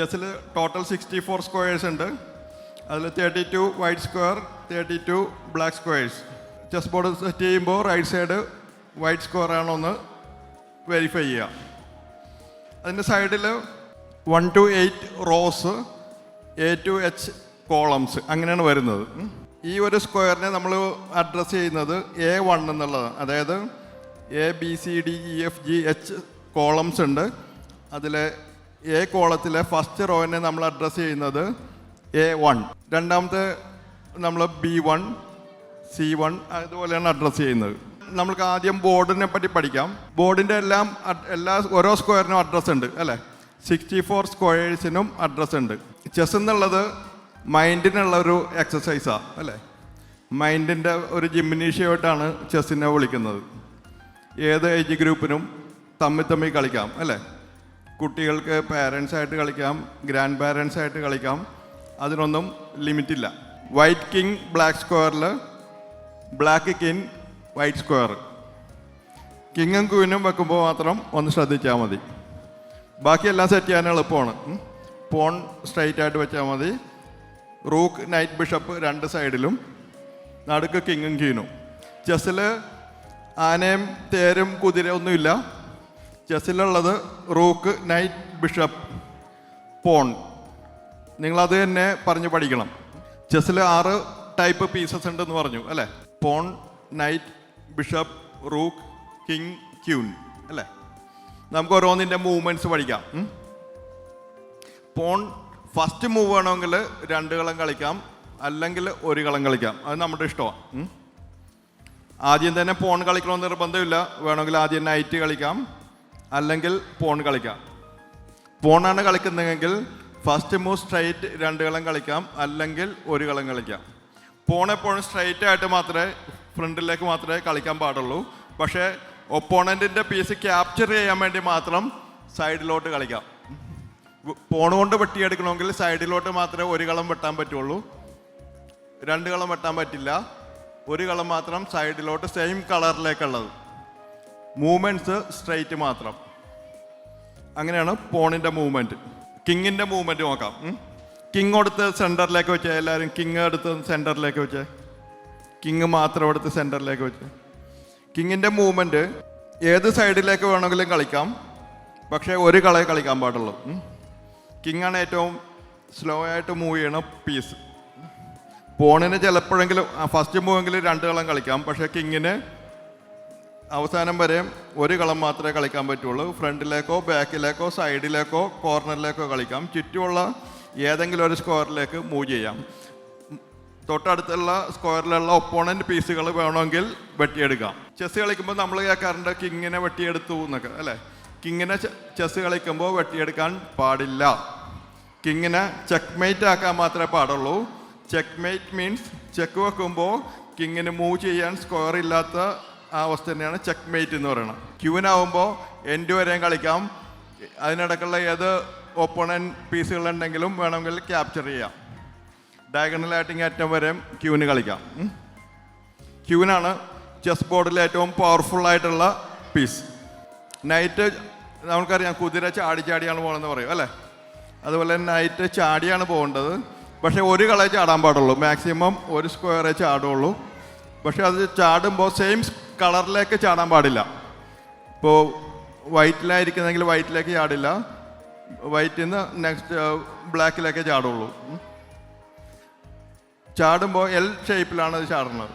ചെസ്സിൽ total sixty four squares ഉണ്ട്. അതിൽ thirty two white square thirty two black squares chess board set ചെയ്യുമ്പോൾ right side white square ആണോ എന്ന് verify ചെയ്യുക അതിന്റെ സൈഡിൽ one to eight rows A to H columns അങ്ങനെയാണ് വരുന്നത്. ഈ ഒരു സ്ക്വയറിനെ നമ്മൾ അഡ്രസ്സ് ചെയ്യുന്നത് എ വൺ എന്നുള്ളതാണ്. അതായത് A B C D E F G H columns ഉണ്ട്. അതിൽ എ കോളത്തിലെ ഫസ്റ്റ് റോയിനെ നമ്മൾ അഡ്രസ്സ് ചെയ്യുന്നത് എ വൺ രണ്ടാമത്തെ നമ്മൾ ബി വൺ സി വൺ അതുപോലെയാണ് അഡ്രസ്സ് ചെയ്യുന്നത്. നമുക്ക് ആദ്യം ബോർഡിനെ പറ്റി പഠിക്കാം. ബോർഡിന്റെ എല്ലാം എല്ലാ ഓരോ സ്ക്വയറിനും അഡ്രസ്സ് ഉണ്ട് അല്ലേ? സിക്സ്റ്റി ഫോർ സ്ക്വയേഴ്സിനും അഡ്രസ്സ് ഉണ്ട്. ചെസ് എന്നുള്ളത് മൈൻഡിനുള്ള ഒരു എക്സസൈസാണ് അല്ലേ? മൈൻഡിന്റെ ഒരു ജിംനീഷ്യമായിട്ടാണ് ചെസ്സിനെ വിളിക്കുന്നത്. ഏത് ഏജ് ഗ്രൂപ്പിനും തമ്മിൽ തമ്മിൽ കളിക്കാം അല്ലേ? കുട്ടികൾക്ക് പാരൻസ് ആയിട്ട് കളിക്കാം ഗ്രാൻഡ് പാരൻസ് ആയിട്ട് കളിക്കാം. അതിനൊന്നും ലിമിറ്റില്ല വൈറ്റ് കിങ് ബ്ലാക്ക് സ്ക്വയറിൽ ബ്ലാക്ക് കിങ് വൈറ്റ് സ്ക്വയർ കിങ്ങും ക്യൂനും വെക്കുമ്പോൾ മാത്രം ഒന്ന് ശ്രദ്ധിച്ചാൽ മതി. ബാക്കിയെല്ലാം സെറ്റ് ചെയ്യാൻ എളുപ്പമാണ്. പോൺ സ്ട്രൈറ്റ് ആയിട്ട് വെച്ചാൽ മതി. റൂക്ക് നൈറ്റ് ബിഷപ്പ് രണ്ട് സൈഡിലും നടുക്ക് കിങ്ങും ക്യൂനും ചെസ്സിൽ ആനയും തേരും കുതിര ഒന്നുമില്ല. ചെസ്സിലുള്ളത് റൂക്ക് നൈറ്റ് ബിഷപ്പ് പോൺ. നിങ്ങളത് തന്നെ പറഞ്ഞ് പഠിക്കണം. ചെസ്സിൽ ആറ് ടൈപ്പ് പീസസ് ഉണ്ടെന്ന് പറഞ്ഞു അല്ലേ? Pawn knight bishop rook king queen അല്ലേ? നമുക്ക് ഓരോന്നിന്റെ മൂവ്മെന്റ്സ് പഠിക്കാം. പോൺ ഫസ്റ്റ് മൂവ് വേണമെങ്കിൽ രണ്ട് കളം കളിക്കാം അല്ലെങ്കിൽ ഒരു കളം കളിക്കാം. അത് നമ്മുടെ ഇഷ്ടമാണ് ആദ്യം തന്നെ പോൺ കളിക്കണമെന്ന് നിർബന്ധമില്ല. വേണമെങ്കിൽ ആദ്യം നൈറ്റ് കളിക്കാം. അല്ലെങ്കിൽ പോൺ കളിക്കാം. പോണാണ് കളിക്കുന്നതെങ്കിൽ ഫസ്റ്റ് മൂവ് സ്ട്രൈറ്റ് രണ്ട് കളം കളിക്കാം അല്ലെങ്കിൽ ഒരു കളം കളിക്കാം. പോണെപ്പോഴും സ്ട്രൈറ്റ് ആയിട്ട് മാത്രമേ ഫ്രണ്ടിലേക്ക് മാത്രമേ കളിക്കാൻ പാടുള്ളൂ. പക്ഷേ ഒപ്പോണന്റിന്റെ പീസ് ക്യാപ്ചർ ചെയ്യാൻ വേണ്ടി മാത്രം സൈഡിലോട്ട് കളിക്കാം. പോൺ കൊണ്ട് വെട്ടിയെടുക്കണമെങ്കിൽ സൈഡിലോട്ട് മാത്രമേ ഒരു കളം വെട്ടാൻ പറ്റുള്ളൂ. രണ്ട് കളം വെട്ടാൻ പറ്റില്ല. ഒരു കളം മാത്രം സൈഡിലോട്ട് സെയിം കളറിലേക്കുള്ളത് മൂവ്മെന്റ്സ് സ്ട്രെയിറ്റ് മാത്രം. അങ്ങനെയാണ് പോണിന്റെ മൂവ്മെന്റ് കിങ്ങിന്റെ മൂവ്മെന്റ് നോക്കാം. കിങ് എടുത്ത് സെന്ററിലേക്ക് വെച്ചേ എല്ലാവരും കിങ് എടുത്ത് സെന്ററിലേക്ക് വെച്ചേ. കിങ് മാത്രം എടുത്ത് സെന്ററിലേക്ക് വെച്ചേ. കിങ്ങിന്റെ മൂവ്മെന്റ് ഏത് സൈഡിലേക്ക് വേണമെങ്കിലും കളിക്കാം. പക്ഷേ ഒരു കളയെ കളിക്കാൻ പാടുള്ളൂ. കിങ്ങാണ് ഏറ്റവും സ്ലോ ആയിട്ട് മൂവ് ചെയ്യണ പീസ് പോണിന് ചിലപ്പോഴെങ്കിലും ഫസ്റ്റ് മൂവെങ്കിലും രണ്ട് കളം കളിക്കാം. പക്ഷേ കിങ്ങിന് അവസാനം വരെ ഒരു കളം മാത്രമേ കളിക്കാൻ പറ്റുള്ളൂ. ഫ്രണ്ടിലേക്കോ ബാക്കിലേക്കോ സൈഡിലേക്കോ കോർണറിലേക്കോ കളിക്കാം. ചുറ്റുമുള്ള ഏതെങ്കിലും ഒരു സ്ക്വയറിലേക്ക് മൂവ് ചെയ്യാം. തൊട്ടടുത്തുള്ള സ്ക്വയറിലുള്ള ഒപ്പോണന്റ് പീസുകൾ വേണമെങ്കിൽ വെട്ടിയെടുക്കാം. ചെസ് കളിക്കുമ്പോൾ നമ്മൾ കേൾക്കാറുണ്ട് കിങ്ങിനെ വെട്ടിയെടുത്തു എന്നൊക്കെ അല്ലേ? കിങ്ങിനെ ചെസ് കളിക്കുമ്പോൾ വെട്ടിയെടുക്കാൻ പാടില്ല. കിങ്ങിനെ ചെക്ക്മേറ്റ് ആക്കാൻ മാത്രമേ പാടുള്ളൂ. ചെക്ക്മേറ്റ് മീൻസ് ചെക്ക് വെക്കുമ്പോൾ കിങ്ങിന് മൂവ് ചെയ്യാൻ സ്ക്വയർ ഇല്ലാത്ത ആ അവസ്ഥ തന്നെയാണ് ചെക്ക് മേറ്റ് എന്ന് പറയുന്നത് ക്യൂവിനാവുമ്പോൾ എൻഡ് വരെയും കളിക്കാം. അതിനിടക്കുള്ള ഏത് ഓപ്പോണൻ പീസുകളുണ്ടെങ്കിലും വേണമെങ്കിൽ ക്യാപ്ചർ ചെയ്യാം. ഡയഗണൽ ഇങ്ങനെ ഏറ്റവും വരെയും ക്യൂവിന് കളിക്കാം. ക്യൂവിനാണ് ചെസ് ബോർഡിൽ ഏറ്റവും പവർഫുൾ ആയിട്ടുള്ള പീസ് നൈറ്റ് നമുക്കറിയാം കുതിര ചാടി ചാടിയാണ് പോകണമെന്ന് പറയും അല്ലേ? അതുപോലെ നൈറ്റ് ചാടിയാണ് പോകേണ്ടത്. പക്ഷേ ഒരു കളേ ചാടാൻ പാടുള്ളൂ. മാക്സിമം ഒരു സ്ക്വയറേ ചാടുള്ളൂ. പക്ഷേ അത് ചാടുമ്പോൾ സെയിം കളറിലേക്ക് ചാടാൻ പാടില്ല. ഇപ്പോൾ വൈറ്റിലായിരിക്കുന്നെങ്കിൽ വൈറ്റിലേക്ക് ചാടില്ല. വൈറ്റിൽ നിന്ന് നെക്സ്റ്റ് ബ്ലാക്കിലേക്ക് ചാടുള്ളൂ. ചാടുമ്പോൾ എൽ ഷേപ്പിലാണ് അത് ചാടുന്നത്.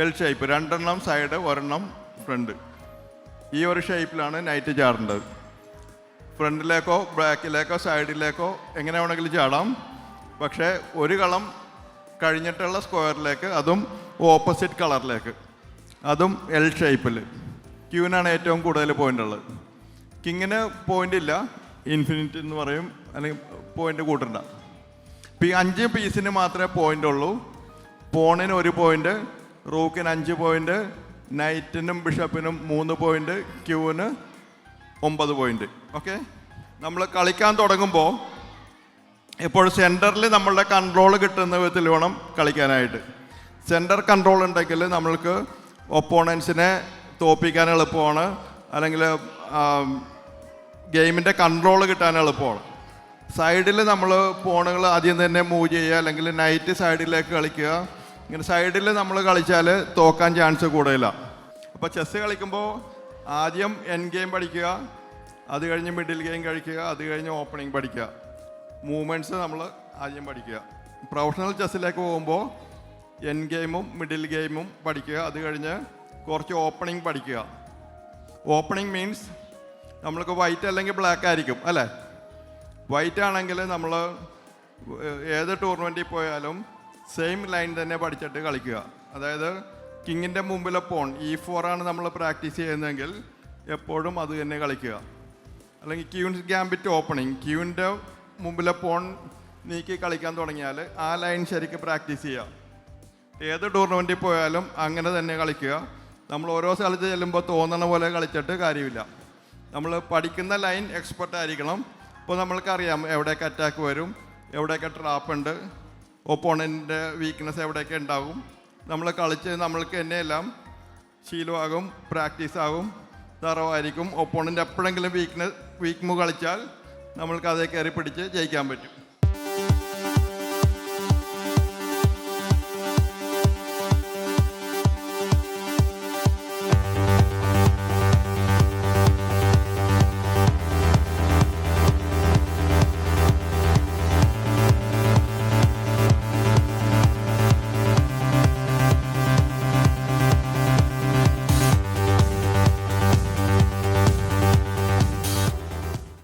എൽ ഷേപ്പ് രണ്ടെണ്ണം സൈഡ് ഒരെണ്ണം ഫ്രണ്ട്. ഈ ഒരു ഷേപ്പിലാണ് നൈറ്റ് ചാടേണ്ടത്. ഫ്രണ്ടിലേക്കോ ബ്ലാക്കിലേക്കോ സൈഡിലേക്കോ എങ്ങനെ വേണമെങ്കിലും ചാടാം. പക്ഷേ ഒരു കളം കഴിഞ്ഞിട്ടുള്ള സ്ക്വയറിലേക്ക് അതും ഓപ്പോസിറ്റ് കളറിലേക്ക്. അതും എൽ ഷേപ്പിൽ ക്യൂവിനാണ് ഏറ്റവും കൂടുതൽ പോയിന്റ് ഉള്ളത്. കിങ്ങിന് പോയിന്റ് ഇല്ല. ഇൻഫിനിറ്റി എന്ന് പറയും. അല്ലെങ്കിൽ പോയിന്റ് കൂട്ടണ്ട. ഈ അഞ്ച് പീസിന് മാത്രമേ പോയിന്റ് ഉള്ളൂ. പോണിന് ഒരു പോയിന്റ് റൂക്കിന് അഞ്ച് പോയിന്റ് നൈറ്റിനും ബിഷപ്പിനും മൂന്ന് പോയിന്റ് ക്യൂവിന് ഒമ്പത് പോയിന്റ് ഓക്കെ നമ്മൾ കളിക്കാൻ തുടങ്ങുമ്പോൾ ഇപ്പോൾ സെന്ററിൽ നമ്മളുടെ കൺട്രോൾ കിട്ടുന്ന വിധത്തിൽ വേണം കളിക്കാനായിട്ട്. സെന്റർ കൺട്രോൾ ഉണ്ടെങ്കിൽ നമ്മൾക്ക് ഒപ്പോണൻസിനെ തോപ്പിക്കാൻ എളുപ്പമാണ്. അല്ലെങ്കിൽ ഗെയിമിന്റെ കൺട്രോൾ കിട്ടാൻ എളുപ്പമാണ്. സൈഡിൽ നമ്മൾ പോണുകൾ ആദ്യം തന്നെ മൂവ് ചെയ്യുക. അല്ലെങ്കിൽ നൈറ്റ് സൈഡിലേക്ക് കളിക്കുക. ഇങ്ങനെ സൈഡിൽ നമ്മൾ കളിച്ചാൽ തോക്കാൻ ചാൻസ് കൂടുതലാണ് അപ്പോൾ ചെസ്സ് കളിക്കുമ്പോൾ ആദ്യം എൻ ഗെയിം പഠിക്കുക. അത് കഴിഞ്ഞ് മിഡിൽ ഗെയിം കഴിക്കുക. അത് കഴിഞ്ഞ് ഓപ്പണിംഗ് പഠിക്കുക. മൂവ്മെന്റ്സ് നമ്മൾ ആദ്യം പഠിക്കുക. പ്രൊഫഷണൽ ചെസ്സിലേക്ക് പോകുമ്പോൾ എൻ ഗെയിമും മിഡിൽ ഗെയിമും പഠിക്കുക. അത് കഴിഞ്ഞ് കുറച്ച് ഓപ്പണിംഗ് പഠിക്കുക. ഓപ്പണിംഗ് മീൻസ് നമ്മൾക്ക് വൈറ്റ് അല്ലെങ്കിൽ ബ്ലാക്ക് ആയിരിക്കും അല്ലേ? വൈറ്റ് ആണെങ്കിൽ നമ്മൾ ഏത് ടൂർണമെന്റിൽ പോയാലും സെയിം ലൈൻ തന്നെ പഠിച്ചിട്ട് കളിക്കുക. അതായത് കിങ്ങിന്റെ മുമ്പിലെ പോൺ ഈ ഫോറാണ് നമ്മൾ പ്രാക്ടീസ് ചെയ്യുന്നതെങ്കിൽ എപ്പോഴും അത് തന്നെ കളിക്കുക. അല്ലെങ്കിൽ ക്യൂൻസ് ഗ്യാമ്പിറ്റ് ഓപ്പണിങ് ക്യൂവിന്റെ മുമ്പിലെ പോൺ നീക്കി കളിക്കാൻ തുടങ്ങിയാൽ ആ ലൈൻ ശരിക്കും പ്രാക്ടീസ് ചെയ്യുക. ഏത് ടൂർണമെന്റിൽ പോയാലും അങ്ങനെ തന്നെ കളിക്കുക. നമ്മൾ ഓരോ സ്ഥലത്ത് ചെല്ലുമ്പോൾ തോന്നണ പോലെ കളിച്ചിട്ട് കാര്യമില്ല. നമ്മൾ പഠിക്കുന്ന ലൈൻ എക്സ്പെർട്ട് ആയിരിക്കണം. ഇപ്പോൾ നമ്മൾക്കറിയാം എവിടെയൊക്കെ അറ്റാക്ക് വരും എവിടെയൊക്കെ ട്രാപ്പ് ഉണ്ട് ഒപ്പോണന്റിന്റെ വീക്ക്നെസ് എവിടെയൊക്കെ ഉണ്ടാകും. നമ്മൾ കളിച്ച് നമ്മൾക്ക് തന്നെ എല്ലാം ശീലമാകും പ്രാക്ടീസ് ആകും തറവായിരിക്കും. ഒപ്പോണന്റ് എപ്പോഴെങ്കിലും വീക്ക്നെസ് വീക്ക് കളിച്ചാൽ നമ്മൾക്ക് അതേ കയറി പിടിച്ച് ജയിക്കാൻ പറ്റും.